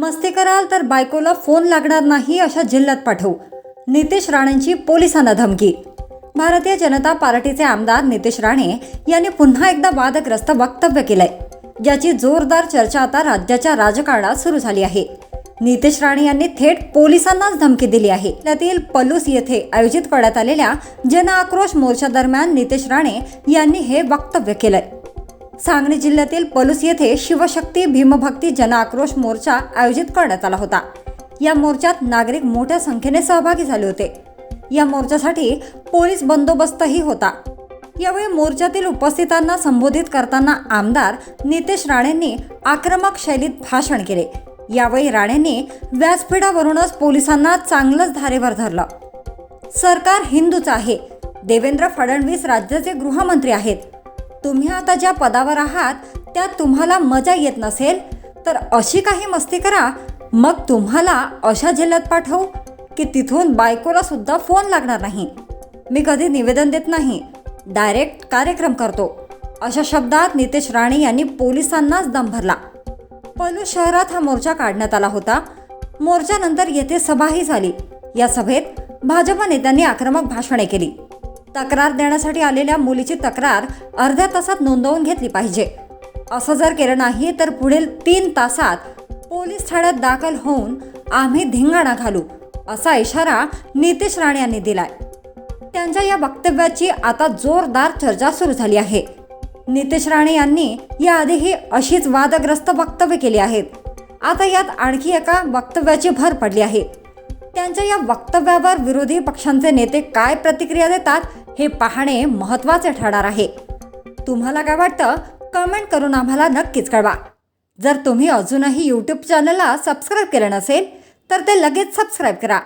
मस्ती कराल तर बायकोला फोन लागणार नाही अशा जिल्ह्यात पाठवू. नितेश राणेंची पोलिसांना धमकी. भारतीय जनता पार्टीचे आमदार नितेश राणे यांनी पुन्हा एकदा वादग्रस्त वक्तव्य केलंय. ज्याची जोरदार चर्चा आता राज्याच्या राजकारणात सुरू झाली आहे. नितेश राणे यांनी थेट पोलिसांनाच धमकी दिली आहे. त्यातील पलूस येथे आयोजित करण्यात आलेल्या जन आक्रोश मोर्चा दरम्यान नितेश राणे यांनी हे वक्तव्य केलंय. सांगली जिल्ह्यातील पलूस येथे शिवशक्ती भीमभक्ती जन आक्रोश मोर्चा आयोजित करण्यात आला होता. या मोर्चात नागरिक मोठ्या संख्येने सहभागी झाले होते. या मोर्चासाठी पोलीस बंदोबस्तही होता. यावेळी मोर्चातील उपस्थितांना संबोधित करताना आमदार नितेश राणेंनी आक्रमक शैलीत भाषण केले. यावेळी राणेंनी व्यासपीठावरूनच पोलिसांना चांगलंच धारेवर धरलं. सरकार हिंदूच आहे. देवेंद्र फडणवीस राज्याचे गृहमंत्री आहेत. तुम्ही आता ज्या पदावर आहात त्यात तुम्हाला मजा येत नसेल तर अशी काही मस्ती करा. मग तुम्हाला अशा जिल्ह्यात पाठवू की तिथून बायकोला सुद्धा फोन लागणार नाही. मी कधी निवेदन देत नाही. डायरेक्ट कार्यक्रम करतो. अशा शब्दात नितेश राणे यांनी पोलिसांनाच दम भरला. पलू शहरात हा मोर्चा काढण्यात आला होता. मोर्चानंतर येथे सभाही झाली. या सभेत भाजप नेत्यांनी आक्रमक भाषणे केली. तक्रार देण्यासाठी आलेल्या मुलीची तक्रार अर्ध्या तासात नोंदवून घेतली पाहिजे. असं जर केलं नाही तर पुढील तीन तासात पोलीस ठाण्यात दाखल होऊन आम्ही धिंगाणा घालू असा इशारा नितेश राणे यांनी दिलाय. त्यांच्या या वक्तव्याची आता जोरदार चर्चा सुरू झाली आहे. नितेश राणे यांनी याआधीही अशीच वादग्रस्त वक्तव्य केली आहेत. आता यात आणखी एका वक्तव्याची भर पडली आहे. त्यांच्या या वक्तव्यावर विरोधी पक्षांचे नेते काय प्रतिक्रिया देतात हे पाहणे महत्त्वाचे ठरणार आहे. तुम्हाला काय वाटतं? कमेंट करून आम्हाला नक्कीच कळवा. जर तुम्ही अजूनही यूट्यूब चॅनलला सबस्क्राईब केलं नसेल तर ते लगेच सबस्क्राईब करा.